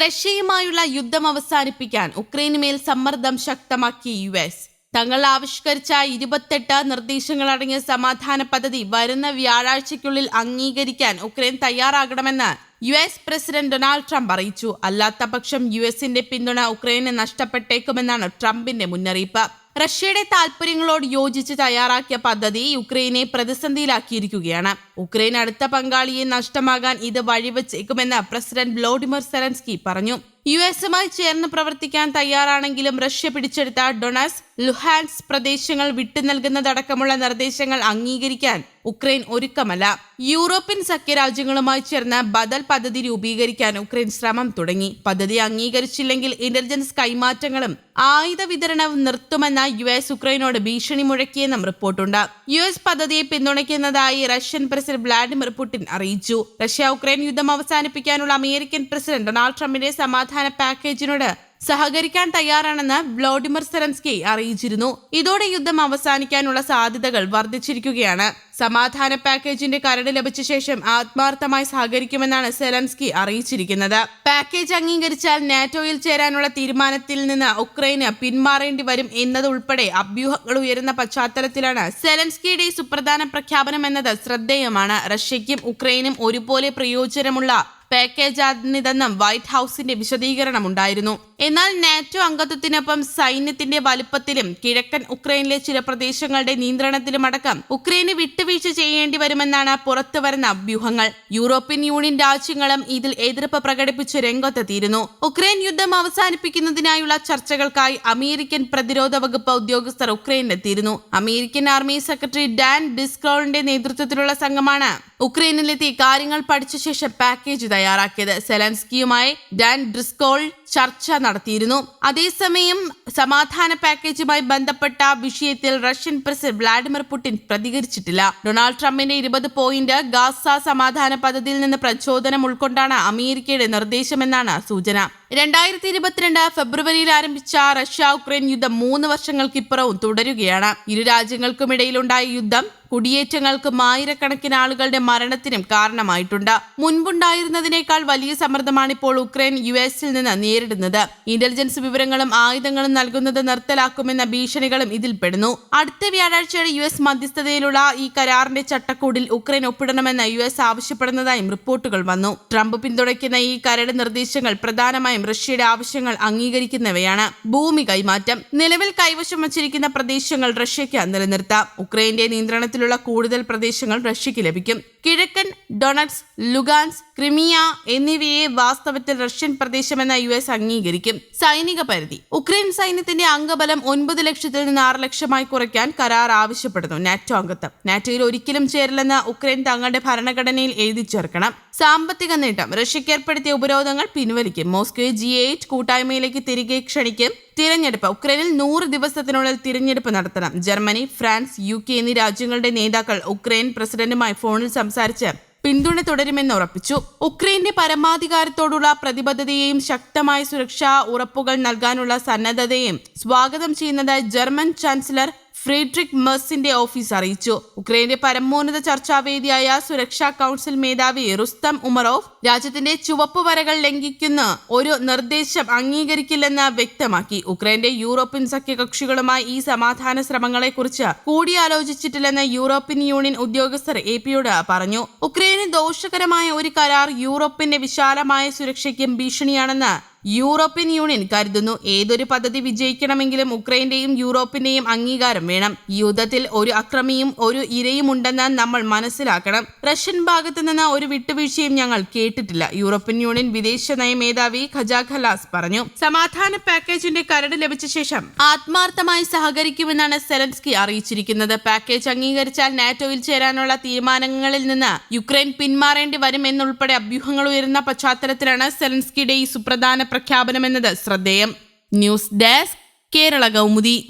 റഷ്യയുമായുള്ള യുദ്ധം അവസാനിപ്പിക്കാൻ ഉക്രൈനുമേൽ സമ്മർദ്ദം ശക്തമാക്കി യു എസ്. തങ്ങൾ ആവിഷ്കരിച്ച ഇരുപത്തെട്ട് നിർദ്ദേശങ്ങളടങ്ങിയ സമാധാന പദ്ധതി വരുന്ന വ്യാഴാഴ്ചയ്ക്കുള്ളിൽ അംഗീകരിക്കാൻ ഉക്രൈൻ തയ്യാറാകണമെന്ന് U S president Donald Trump അറിയിച്ചു. അല്ലാത്ത പക്ഷം യു എസിന്റെ പിന്തുണ ഉക്രൈന് നഷ്ടപ്പെട്ടേക്കുമെന്നാണ് ട്രംപിന്റെ മുന്നറിയിപ്പ്. റഷ്യയുടെ താൽപര്യങ്ങളോട് യോജിച്ച് തയ്യാറാക്കിയ പദ്ധതി യുക്രൈനെ പ്രതിസന്ധിയിലാക്കിയിരിക്കുകയാണ്. ഉക്രൈൻ അടുത്ത പങ്കാളിയെ നഷ്ടമാകാൻ ഇത് വഴിവെച്ചേക്കുമെന്ന് പ്രസിഡന്റ് വ്ളോഡിമിർ സെലൻസ്കി പറഞ്ഞു. യു എസുമായി ചേർന്ന് പ്രവർത്തിക്കാൻ തയ്യാറാണെങ്കിലും റഷ്യ പിടിച്ചെടുത്ത ഡൊണസ് ലുഹാൻസ് പ്രദേശങ്ങൾ വിട്ടു നൽകുന്നതടക്കമുള്ള നിർദ്ദേശങ്ങൾ അംഗീകരിക്കാൻ ഉക്രൈൻ ഒരുക്കമല്ല. യൂറോപ്യൻ സഖ്യരാജ്യങ്ങളുമായി ചേർന്ന് ബദൽ പദ്ധതി രൂപീകരിക്കാൻ ഉക്രൈൻ ശ്രമം തുടങ്ങി. പദ്ധതി അംഗീകരിച്ചില്ലെങ്കിൽ ഇന്റലിജൻസ് കൈമാറ്റങ്ങളും ആയുധ വിതരണവും നിർത്തുമെന്ന യു എസ് ഉക്രൈനോട് ഭീഷണി മുഴക്കിയെന്നും റിപ്പോർട്ടുണ്ട്. യു എസ് പദ്ധതിയെ പിന്തുണയ്ക്കുന്നതായി റഷ്യൻ പ്രസിഡന്റ് വ്ളാഡിമിർ പുടിൻ അറിയിച്ചു. റഷ്യ ഉക്രൈൻ യുദ്ധം അവസാനിപ്പിക്കാനുള്ള അമേരിക്കൻ പ്രസിഡന്റ് ഡൊണാൾഡ് ട്രംപിന്റെ സമാധാന പാക്കേജിനോട് സഹകരിക്കാൻ തയ്യാറാണെന്ന് വ്ളോഡിമിർ സെലൻസ്കി അറിയിച്ചിരുന്നു. ഇതോടെ യുദ്ധം അവസാനിക്കാനുള്ള സാധ്യതകൾ വർദ്ധിച്ചിരിക്കുകയാണ്. സമാധാന പാക്കേജിന്റെ കരട് ലഭിച്ച ശേഷം ആത്മാർത്ഥമായി സഹകരിക്കുമെന്നാണ് സെലൻസ്കി അറിയിച്ചിരിക്കുന്നത്. പാക്കേജ് അംഗീകരിച്ചാൽ നാറ്റോയിൽ ചേരാനുള്ള തീരുമാനത്തിൽ നിന്ന് ഉക്രൈന് പിന്മാറേണ്ടി വരും എന്നതുൾപ്പെടെ അഭ്യൂഹങ്ങൾ ഉയരുന്ന പശ്ചാത്തലത്തിലാണ് സെലൻസ്കിയുടെ സുപ്രധാന പ്രഖ്യാപനം എന്നത് ശ്രദ്ധേയമാണ്. റഷ്യയ്ക്കും ഉക്രൈനും ഒരുപോലെ പ്രയോജനമുള്ള പാക്കേജാണിതെന്നും വൈറ്റ് ഹൌസിന്റെ വിശദീകരണം ഉണ്ടായിരുന്നു എന്നാൽ നാറ്റോ അംഗത്വത്തിനൊപ്പം സൈന്യത്തിന്റെ വലുപ്പത്തിലും കിഴക്കൻ ഉക്രൈനിലെ ചില പ്രദേശങ്ങളുടെ നിയന്ത്രണത്തിലുമടക്കം ഉക്രൈന് വിട്ടുവീഴ്ച ചെയ്യേണ്ടി വരുമെന്നാണ് പുറത്തുവരുന്ന അഭ്യൂഹങ്ങൾ യൂറോപ്യൻ യൂണിയൻ രാജ്യങ്ങളും ഇതിൽ എതിർപ്പ് പ്രകടിപ്പിച്ച് രംഗത്തെത്തിയിരുന്നു. ഉക്രൈൻ യുദ്ധം അവസാനിപ്പിക്കുന്നതിനായുള്ള ചർച്ചകൾക്കായി അമേരിക്കൻ പ്രതിരോധ വകുപ്പ് ഉദ്യോഗസ്ഥർ ഉക്രൈനിലെത്തിയിരുന്നു. അമേരിക്കൻ ആർമി സെക്രട്ടറി ഡാൻ ഡിസ്ക്രോളിന്റെ നേതൃത്വത്തിലുള്ള സംഘമാണ് ഉക്രൈനിലെത്തി കാര്യങ്ങൾ പഠിച്ച ശേഷം പാക്കേജ് തയ്യാറാക്കിയത്. സെലൻസ്കിയുമായി ഡാൻ ഡ്രിസ്കോൾ ചർച്ച നടത്തിയിരുന്നു. അതേസമയം സമാധാന പാക്കേജുമായി ബന്ധപ്പെട്ട വിഷയത്തിൽ റഷ്യൻ പ്രസിഡന്റ് വ്ളാഡിമിർ പുടിൻ പ്രതികരിച്ചിട്ടില്ല. ഡൊണാൾഡ് ട്രംപിന്റെ ഇരുപത് പോയിന്റ് ഗാസ സമാധാന പദ്ധതിയിൽ നിന്ന് പ്രചോദനം ഉൾക്കൊണ്ടാണ് അമേരിക്കയുടെ നിർദ്ദേശമെന്നാണ് സൂചന. രണ്ടായിരത്തി ഇരുപത്തിരണ്ട് ഫെബ്രുവരിയിൽ ആരംഭിച്ച റഷ്യ ഉക്രൈൻ യുദ്ധം മൂന്ന് വർഷങ്ങൾക്കിപ്പുറവും തുടരുകയാണ്. ഇരു രാജ്യങ്ങൾക്കുമിടയിലുണ്ടായ യുദ്ധം കുടിയേറ്റങ്ങൾക്കും ആയിരക്കണക്കിന് ആളുകളുടെ മരണത്തിനും കാരണമായിട്ടുണ്ട്. മുൻപുണ്ടായിരുന്നതിനേക്കാൾ വലിയ സമ്മർദ്ദമാണ് ഇപ്പോൾ ഉക്രൈൻ യു എസിൽ നിന്ന് നേരിടുന്നത്. ഇന്റലിജൻസ് വിവരങ്ങളും ആയുധങ്ങളും നൽകുന്നത് നിർത്തലാക്കുമെന്ന ഭീഷണികളും ഇതിൽപ്പെടുന്നു. അടുത്ത വ്യാഴാഴ്ചയുടെ യു എസ് മധ്യസ്ഥതയിലുള്ള ഈ കരാറിന്റെ ചട്ടക്കൂടിൽ ഉക്രൈൻ ഒപ്പിടണമെന്ന് യു എസ് ആവശ്യപ്പെടുന്നതായും റിപ്പോർട്ടുകൾ വന്നു. ട്രംപ് പിന്തുണയ്ക്കുന്ന ഈ കരട് നിർദ്ദേശങ്ങൾ പ്രധാനമായും റഷ്യയുടെ ആവശ്യങ്ങൾ അംഗീകരിക്കുന്നവയാണ്. ഭൂമി കൈമാറ്റം. നിലവിൽ കൈവശം വച്ചിരിക്കുന്ന പ്രദേശങ്ങൾ റഷ്യയ്ക്ക് നിലനിർത്താം. ഉക്രൈന്റെ നിയന്ത്രണത്തിലുള്ള കൂടുതൽ പ്രദേശങ്ങൾ റഷ്യയ്ക്ക് ലഭിക്കും. കിഴക്കൻ ഡൊണറ്റ്സ് ലുഗാൻസ് ക്രിമിയ എന്നിവയെ വാസ്തവത്തിൽ റഷ്യൻ പ്രദേശമെന്ന യു എസ് അംഗീകരിക്കും. സൈനിക പരിധി. ഉക്രൈൻ സൈന്യത്തിന്റെ അംഗബലം ഒൻപത് ലക്ഷത്തിൽ നിന്ന് ആറ് ലക്ഷമായി കുറയ്ക്കാൻ കരാർ ആവശ്യപ്പെടുന്നു നാറ്റോ അംഗത്വം. നാറ്റോയിൽ ഒരിക്കലും ചേരില്ലെന്ന് ഉക്രൈൻ തങ്ങളുടെ ഭരണഘടനയിൽ എഴുതി ചേർക്കണം. സാമ്പത്തിക നേട്ടം. റഷ്യയ്ക്ക് ഏർപ്പെടുത്തിയ ഉപരോധങ്ങൾ പിൻവലിക്കും. മോസ്കോയെ ജി എയ്റ്റ് കൂട്ടായ്മയിലേക്ക് തിരികെ ക്ഷണിക്കും. തിരഞ്ഞെടുപ്പ്. ഉക്രൈനിൽ നൂറ് ദിവസത്തിനുള്ളിൽ തിരഞ്ഞെടുപ്പ് നടത്തണം. ജർമ്മനി ഫ്രാൻസ് യു കെ എന്നീ രാജ്യങ്ങളുടെ നേതാക്കൾ ഉക്രൈൻ പ്രസിഡന്റുമായി ഫോണിൽ സംസാരിച്ച് പിന്തുണ തുടരുമെന്ന് ഉറപ്പിച്ചു. ഉക്രൈന്റെ പരമാധികാരത്തോടുള്ള പ്രതിബദ്ധതയെയും ശക്തമായ സുരക്ഷാ ഉറപ്പുകൾ നൽകാനുള്ള സന്നദ്ധതയും സ്വാഗതം ചെയ്യുന്നതായി ജർമ്മൻ ചാൻസലർ ഫ്രീഡ്രിക് മെസ്സിന്റെ ഓഫീസ് അറിയിച്ചു. ഉക്രൈന്റെ പരമോന്നത ചർച്ചാവേദിയായ സുരക്ഷാ കൗൺസിൽ മേധാവി റുസ്തം ഉമറോവ് രാജ്യത്തിന്റെ ചുവപ്പ് വരകൾ ലംഘിക്കുന്ന ഒരു നിർദ്ദേശം അംഗീകരിക്കില്ലെന്ന് വ്യക്തമാക്കി. ഉക്രൈന്റെ യൂറോപ്യൻ സഖ്യകക്ഷികളുമായി ഈ സമാധാന ശ്രമങ്ങളെക്കുറിച്ച് കൂടിയാലോചിച്ചിട്ടില്ലെന്ന് യൂറോപ്യൻ യൂണിയൻ ഉദ്യോഗസ്ഥർ എ പിയോട് പറഞ്ഞു. ഉക്രൈന് ദോഷകരമായ ഒരു കരാർ യൂറോപ്പിന്റെ വിശാലമായ സുരക്ഷയ്ക്കും ഭീഷണിയാണെന്ന് യൂറോപ്യൻ യൂണിയൻ കരുതുന്നു ഏതൊരു പദ്ധതി വിജയിക്കണമെങ്കിലും ഉക്രൈന്റെയും യൂറോപ്പിന്റെയും അംഗീകാരം വേണം. യുദ്ധത്തിൽ ഒരു അക്രമിയും ഒരു ഇരയും ഉണ്ടെന്ന് നമ്മൾ മനസ്സിലാക്കണം. റഷ്യൻ ഭാഗത്തു നിന്ന് ഒരു വിട്ടുവീഴ്ചയും ഞങ്ങൾ കേട്ടിട്ടില്ല. യൂറോപ്യൻ യൂണിയൻ വിദേശ നയ മേധാവി ഖജാഖലാസ് പറഞ്ഞു. സമാധാന പാക്കേജിന്റെ കരട് ലഭിച്ച ശേഷം ആത്മാർത്ഥമായി സഹകരിക്കുമെന്നാണ് സെലൻസ്കി അറിയിച്ചിരിക്കുന്നത്. പാക്കേജ് അംഗീകരിച്ചാൽ നാറ്റോയിൽ ചേരാനുള്ള തീരുമാനങ്ങളിൽ നിന്ന് യുക്രൈൻ പിന്മാറേണ്ടി വരും എന്നുൾപ്പെടെ അഭ്യൂഹങ്ങൾ ഉയരുന്ന പശ്ചാത്തലത്തിലാണ് സെലൻസ്കിയുടെ ഈ സുപ്രധാന പ്രഖ്യാപനമെന്നത് ശ്രദ്ധേയം. News desk Kerala Kaumudi.